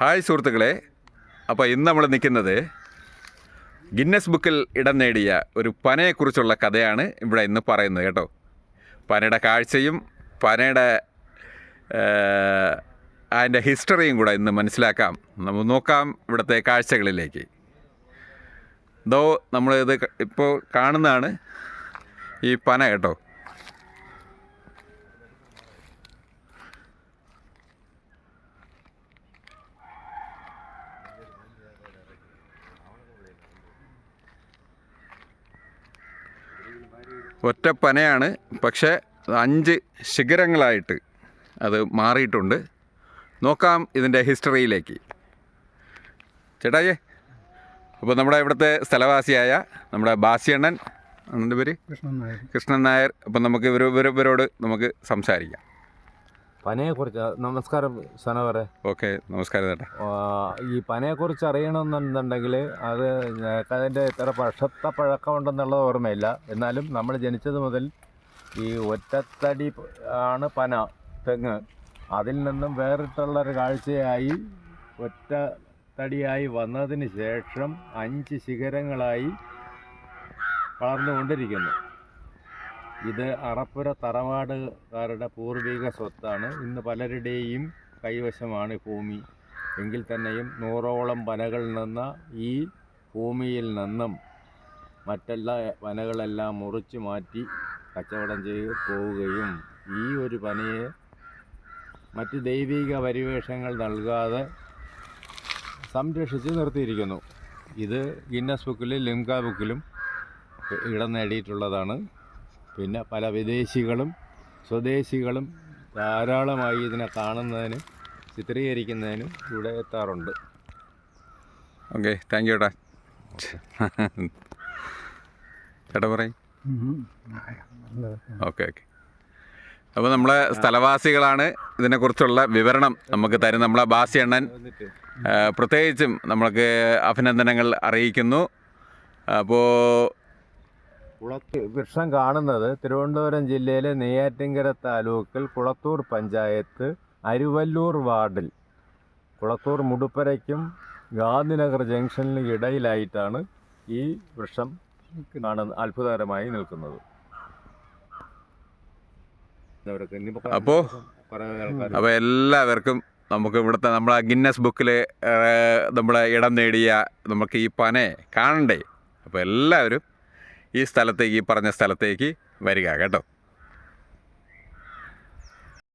Hi സുഹൃത്തുക്കളെ. അപ്പോൾ ഇന്ന് നമ്മൾ നിൽക്കുന്നത് ഗിന്നസ് ബുക്കിൽ ഇടം നേടിയ ഒരു പനയെക്കുറിച്ചുള്ള കഥയാണ് ഇവിടെ ഇന്ന് പറയുന്നത് കേട്ടോ. പനയുടെ കാഴ്ചയും പനയുടെ അതിന്റെ ഹിസ്റ്ററിയും കൂടെ ഇന്ന് മനസ്സിലാക്കാം. നമുക്ക് നോക്കാം ഇവിടുത്തെ കാഴ്ചകളിലേക്ക്. ഇതോ നമ്മളിത് ഇപ്പോൾ കാണുന്നതാണ് ഈ പന കേട്ടോ. ഒറ്റ പനയാണ് പക്ഷേ അഞ്ച് ശിഖരങ്ങളായിട്ട് അത് മാറിയിട്ടുണ്ട്. നോക്കാം ഇതിന്റെ ഹിസ്റ്ററിയിലേക്ക്. ചേട്ടായേ അപ്പോൾ നമ്മുടെ ഇവിടുത്തെ സ്ഥലവാസിയായ നമ്മുടെ ബാസിയണ്ണൻ അണ്ണന്റെ പേര്? കൃഷ്ണൻ നായർ. കൃഷ്ണൻ നായർ. അപ്പം നമുക്ക് ഇവർ ഇവരോട് നമുക്ക് സംസാരിക്കാം. പനയെക്കുറിച്ച് നമസ്കാരം സനവറെ ഓക്കെ നമസ്കാരം ചേട്ടാ. ഈ പനയെക്കുറിച്ച് അറിയണമെന്നുണ്ടെങ്കിൽ അത് അതിന്റെ ഇത്ര വർഷത്തെ പഴക്കമുണ്ടെന്നുള്ളത് ഓർമ്മയില്ല. എന്നാലും നമ്മൾ ജനിച്ചത് മുതൽ ഈ ഒറ്റത്തടി ആണ് പന തെങ്ങ്. അതിൽ നിന്നും വേറിട്ടുള്ള ഒരു കാഴ്ചയായി ഒറ്റ തടിയായി വന്നതിന് ശേഷം അഞ്ച് ശിഖരങ്ങളായി വളർന്നുകൊണ്ടിരിക്കുന്നു. ഇത് അറപ്പുര തറവാടുകാരുടെ പൂർവിക സ്വത്താണ്. ഇന്ന് പലരുടെയും കൈവശമാണ് ഭൂമി. എങ്കിൽ തന്നെയും നൂറോളം വനകളിൽ നിന്ന് ഈ ഭൂമിയിൽ നിന്നും മറ്റെല്ലാ വനകളെല്ലാം മുറിച്ച് മാറ്റി കച്ചവടം ചെയ്ത് പോവുകയും ഈ ഒരു പനയെ മറ്റ് ദൈവിക പരിവേഷങ്ങൾ നൽകാതെ സംരക്ഷിച്ച് നിർത്തിയിരിക്കുന്നു. ഇത് ഗിന്നസ് ബുക്കിലും ലിംക ബുക്കിലും ഇടം നേടിയിട്ടുള്ളതാണ്. പിന്നെ പല വിദേശികളും സ്വദേശികളും ധാരാളമായി ഇതിനെ കാണുന്നതിനും ചിത്രീകരിക്കുന്നതിനും ഇവിടെ എത്താറുണ്ട്. ഓക്കെ താങ്ക് യു ഏട്ടാ. ചേട്ടാ പറയും. ഓക്കെ ഓക്കെ അപ്പോൾ നമ്മളെ സ്ഥലവാസികളാണ് ഇതിനെക്കുറിച്ചുള്ള വിവരണം നമുക്ക് തരും നമ്മളെ ബാസി അണ്ണൻ പ്രത്യേകിച്ചും നമ്മൾക്ക് അഭിനന്ദനങ്ങൾ അറിയിക്കുന്നു. അപ്പോൾ കുളത്തൂർ വൃക്ഷം കാണുന്നത് തിരുവനന്തപുരം ജില്ലയിലെ നെയ്യാറ്റിൻകര താലൂക്കിൽ കുളത്തൂർ പഞ്ചായത്ത് അരുവല്ലൂർ വാർഡിൽ. കുളത്തൂർ മുടുപ്പരയ്ക്കും ഗാന്ധിനഗർ ജംഗ്ഷനിലും ഇടയിലായിട്ടാണ് ഈ വൃക്ഷം കാണുന്ന അത്ഭുതകരമായി നിൽക്കുന്നത്. അപ്പോൾ അപ്പോൾ എല്ലാവർക്കും നമുക്ക് ഇവിടുത്തെ നമ്മളെ ഗിന്നസ് ബുക്കിൽ നമ്മളെ ഇടം നേടിയ നമുക്ക് ഈ പനെ കാണണ്ടേ? അപ്പോൾ എല്ലാവരും ഈ സ്ഥലത്തേക്ക് ഈ പറഞ്ഞ സ്ഥലത്തേക്ക് വരിക കേട്ടോ.